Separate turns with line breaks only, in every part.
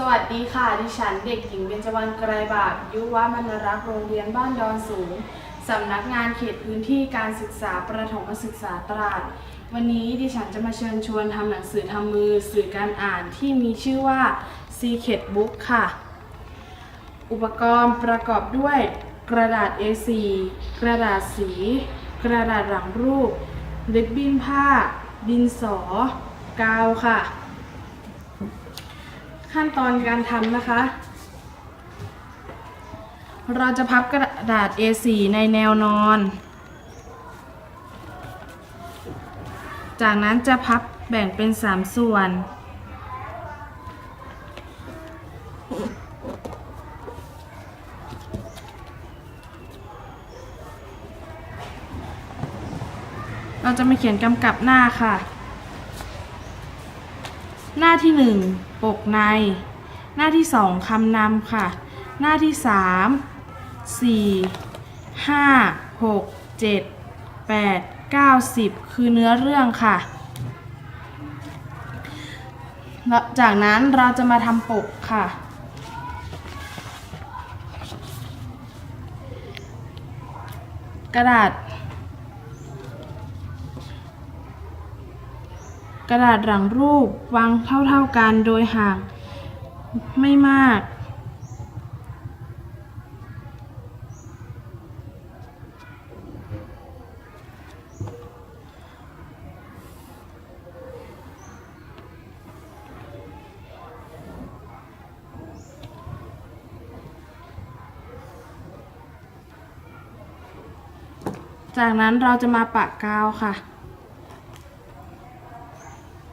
สวัสดีค่ะ ดิฉันเด็กหญิงเบญจวรรณไกรบาทยุวมนรักโรงเรียนบ้านดอนสูง สำนักงานเขตพื้นที่การศึกษาประถมศึกษาตราด วันนี้ดิฉันจะมาเชิญชวนทำหนังสือทำมือสื่อการอ่านที่มีชื่อว่า Secret Book ค่ะ อุปกรณ์ประกอบด้วย กระดาษ A4 กระดาษสี กระดาษหลังรูปลิบบิ้นผ้า ดินสอกาวค่ะ ขั้นตอนการทำนะคะ เราจะพับกระดาษ A4 ในแนวนอน จากนั้นจะพับแบ่งเป็น 3 ส่วน เราจะมาเขียนกำกับหน้าค่ะ หน้าที่ 1 ปกใน หน้าที่ 2คำนำค่ะ หน้าที่ 3 4 5 6 7 8 9 10 คือเนื้อเรื่องค่ะแล้วจากนั้นเราจะมาทำปกค่ะกระดาษ กระดาษหลังรูปวางเท่าๆกันโดยห่างไม่มาก จากนั้นเราจะมาปะกาวค่ะ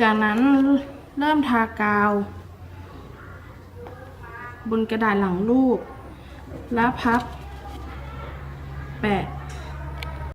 จากนั้นเริ่มทากาว บนกระดาษหลังรูป แล้วพับแปะ